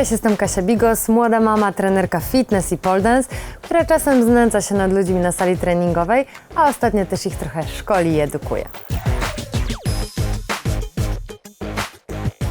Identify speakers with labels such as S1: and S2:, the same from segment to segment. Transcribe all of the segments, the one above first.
S1: Cześć, jestem Kasia Bigos, młoda mama, trenerka fitness i pole dance, która czasem znęca się nad ludźmi na sali treningowej, a ostatnio też ich trochę szkoli i edukuje.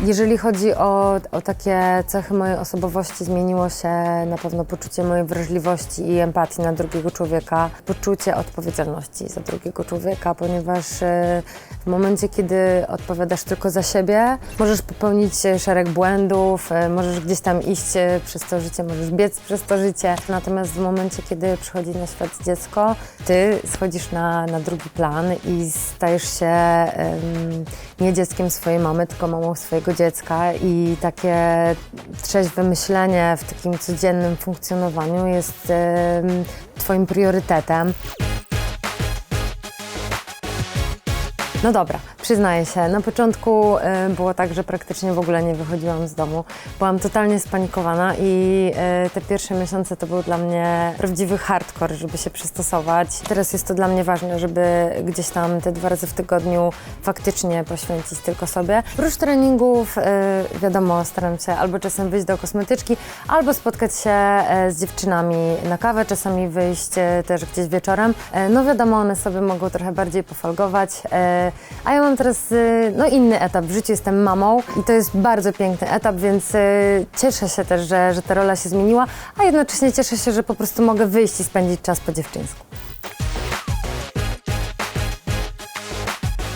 S1: Jeżeli chodzi o, o takie cechy mojej osobowości, zmieniło się na pewno poczucie mojej wrażliwości i empatii na drugiego człowieka, poczucie odpowiedzialności za drugiego człowieka, ponieważ e, w momencie, kiedy odpowiadasz tylko za siebie, możesz popełnić e, szereg błędów, e, możesz gdzieś tam iść przez to życie, możesz biec przez to życie. Natomiast w momencie, kiedy przychodzi na świat dziecko, ty schodzisz na, na drugi plan i stajesz się em, nie dzieckiem swojej mamy, tylko mamą swojego dziecka i takie trzeźwe myślenie w takim codziennym funkcjonowaniu jest twoim priorytetem. No dobra, przyznaję się, na początku y, było tak, że praktycznie w ogóle nie wychodziłam z domu. Byłam totalnie spanikowana i y, te pierwsze miesiące to był dla mnie prawdziwy hardcore, żeby się przystosować. Teraz jest to dla mnie ważne, żeby gdzieś tam te dwa razy w tygodniu faktycznie poświęcić tylko sobie. Prócz treningów, y, wiadomo, staram się albo czasem wyjść do kosmetyczki, albo spotkać się e, z dziewczynami na kawę, czasami wyjść e, też gdzieś wieczorem. E, No wiadomo, one sobie mogą trochę bardziej pofalgować, e, a ja mam teraz e, no, inny etap w życiu, jestem mamą i to jest bardzo piękny etap, więc e, cieszę się też, że, że ta rola się zmieniła, a jednocześnie cieszę się, że po prostu mogę wyjść i spędzić czas po dziewczyńsku.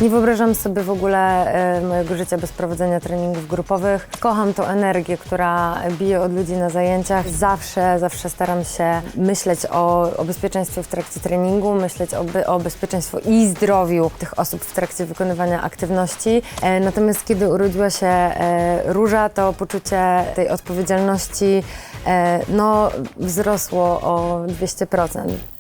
S1: Nie wyobrażam sobie w ogóle e, mojego życia bez prowadzenia treningów grupowych. Kocham tą energię, która bije od ludzi na zajęciach. Zawsze, zawsze staram się myśleć o, o bezpieczeństwie w trakcie treningu, myśleć o, o bezpieczeństwie i zdrowiu tych osób w trakcie wykonywania aktywności. E, natomiast kiedy urodziła się e, Róża, to poczucie tej odpowiedzialności no, wzrosło o 200%.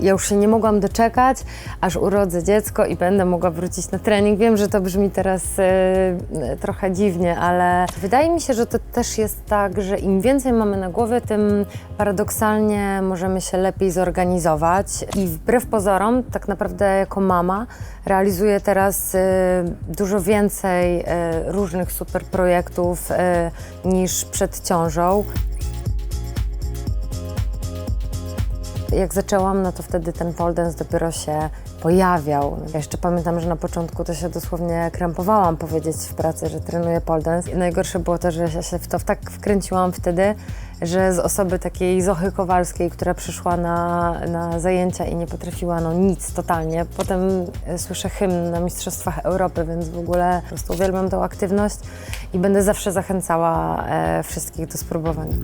S1: Ja już się nie mogłam doczekać, aż urodzę dziecko i będę mogła wrócić na trening. Wiem, że to brzmi teraz e, trochę dziwnie, ale wydaje mi się, że to też jest tak, że im więcej mamy na głowie, tym paradoksalnie możemy się lepiej zorganizować. I wbrew pozorom, tak naprawdę jako mama, realizuję teraz e, dużo więcej e, różnych super projektów e, niż przed ciążą. Jak zaczęłam, no to wtedy ten pole dance dopiero się pojawiał. Ja jeszcze pamiętam, że na początku to się dosłownie krępowałam powiedzieć w pracy, że trenuję pole dance. I najgorsze było to, że się w to tak wkręciłam wtedy, że z osoby takiej Zochy Kowalskiej, która przyszła na, na zajęcia i nie potrafiła no nic totalnie. Potem e, słyszę hymn na Mistrzostwach Europy, więc w ogóle po prostu uwielbiam tą aktywność i będę zawsze zachęcała e, wszystkich do spróbowania.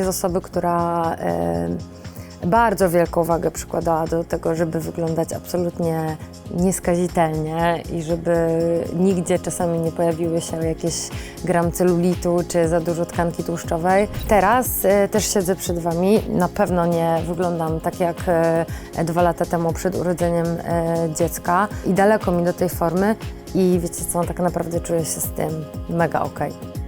S1: Jest osoby, która e, bardzo wielką wagę przykładała do tego, żeby wyglądać absolutnie nieskazitelnie i żeby nigdzie czasami nie pojawiły się jakieś gram celulitu czy za dużo tkanki tłuszczowej. Teraz e, też siedzę przed Wami. Na pewno nie wyglądam tak jak e, dwa lata temu przed urodzeniem dziecka i daleko mi do tej formy i wiecie co, tak naprawdę czuję się z tym mega okej.